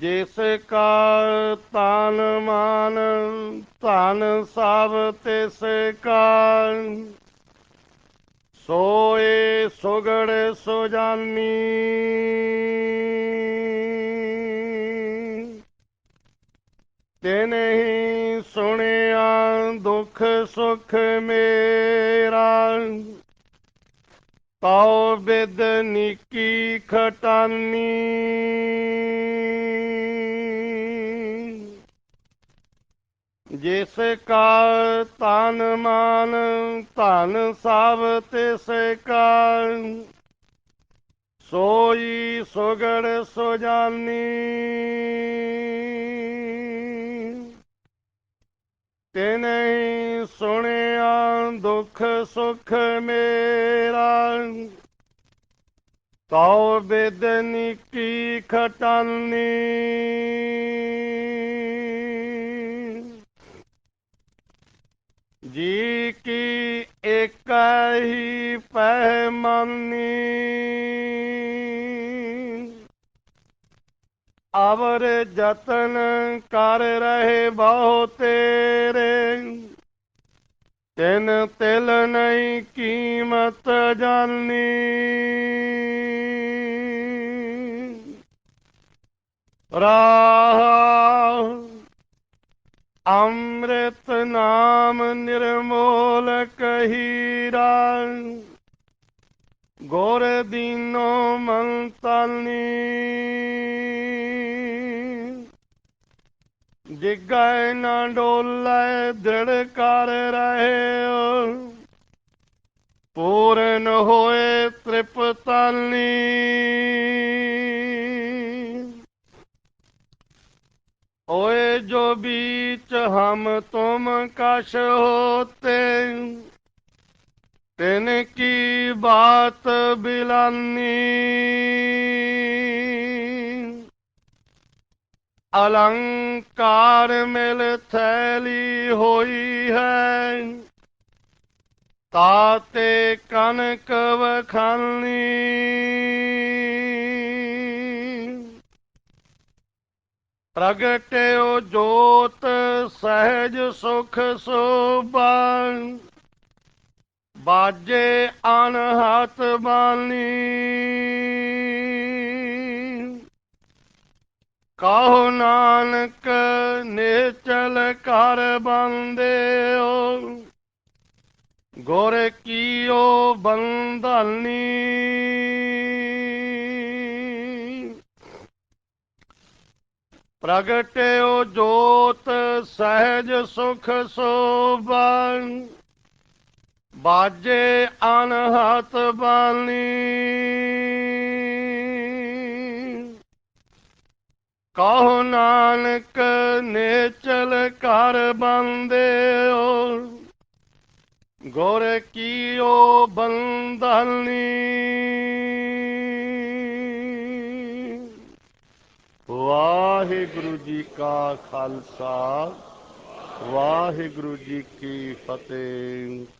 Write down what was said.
ਜਿਸ ਕਾ ਤਨ ਮਨ, ਧਨ ਸਭ ਤਿਸ ਕਾ ਸੋਏ ਸੁਗੜ ਸੁਜਾਨੀ। ਤਿਨ ਹੀ ਸੁਣਿਆ ਦੁਖ ਸੁਖ ਮੇਰਾ। ਤਉ ਬਿਦ ਨੀਕੀ ਖਟਾਨੀ। ਜਿਸ ਕਾ ਤਨ ਮਾਨ, ਧਨ ਸਭ ਤਿਸ ਕਾ ਸੋਈ ਸੁਗੜ ਸੁਜਾਨੀ। ਤੇ ਨਹੀਂ ਸੁਣੇ ਸੁਖ ਮੇਰਾ ਤਉ ਬਿਦਨੀ ਕੀ ਖਟਾਨੀ ਜੀ ਕੀ ਇੱਕ ਹੀ ਪਹਿ ਮੰਨੀ ਅਵਰ ਜਤਨ ਕਰ ਰਹੇ ਬਹੁ ਤੇਰੇ ਤਿਨ ਤਿਲ ਨਹੀਂ ਕੀਮਤ ਜਾਨੀ ਰਾਹ ਅੰਮ੍ਰਿਤ ਨਾਮ ਨਿਰਮੋਲ ਕਹੀਰਾ। ਗੁਰ ਦੀਨੋ ਮੰਤਾਨੀ ਜਿਗੈ ਨਾ ਡੋਲੇ ਦ੍ਰਿੜ ਕਰ ਰਹੇ ਪੂਰਨ ਹੋਏ ਤ੍ਰਿਪਤਾਲੀ ਓਏ ਜੋ ਬੀਚ ਹਮ ਤੁਮ ਕਸ਼ ਹੋਤੇ, ਤਿਨ ਕੀ ਬਾਤ ਬਿਲਾਨੀ। ਅਲੰਕਾਰ ਮਿਲ ਥੈਲੀ ਹੋਈ ਹੈ। ਤਾਤੇ ਕਨਕ ਵਖਾਨੀ। ਪ੍ਰਗਟਿਓ ਜੋਤ ਸਹਿਜ ਸੁਖ ਸੋਭਾ। ਬਾਜੇ ਅਨਹਤ ਬਾਣੀ ਕਹੋ ਨਾਨਕ ਨਿਚਲ ਕਰ ਬੰਦਿਓ? ਗੁਰ ਕੀਓ ਬੰਧਾਨੀ? ਪ੍ਰਗਟਿਓ ਜੋਤ ਸਹਿਜ ਸੁਖ ਸੋਭਾ। ਬਾਜੇ ਅਨਹਤ ਬਾਣੀ ਕਹੋ ਨਾਨਕ ਨੇਚਲ ਕਰ ਬੰਦਿਓ? ਗੁਰ ਕੀਓ ਬੰਧਾਨੀ? ਵਾਹਿਗੁਰੂ ਜੀ ਕਾ ਖਾਲਸਾ, ਵਾਹਿਗੁਰੂ ਜੀ ਕੀ ਫਤਿਹ।